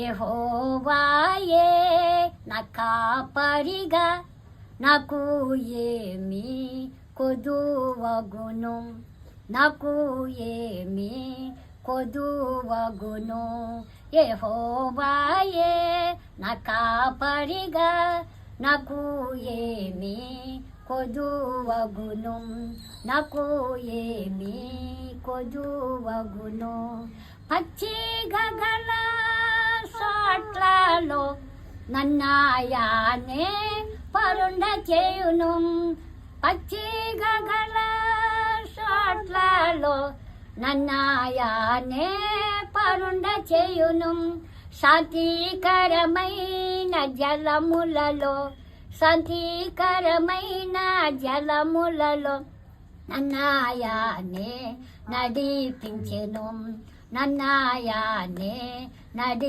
యహోవాయే నా కాపరిగా నాకు ఏమి కొదువగును. నాకు ఏమి కొదువగును. యహోవాయే నా కాపరిగా నాకు ఏమి కొదువగును. నాకు ఏమి కొదువగును. పచ్చి నన్నాయానే పరుండ చేయును. పచ్చి గగల సాట్లలో నన్నాయానే పరుండ చేయును. శాంతికరమైన జలములలో శాంతికరమైన జలములలో నన్నాయానే నడిపించెను. నన్నాయానే నడి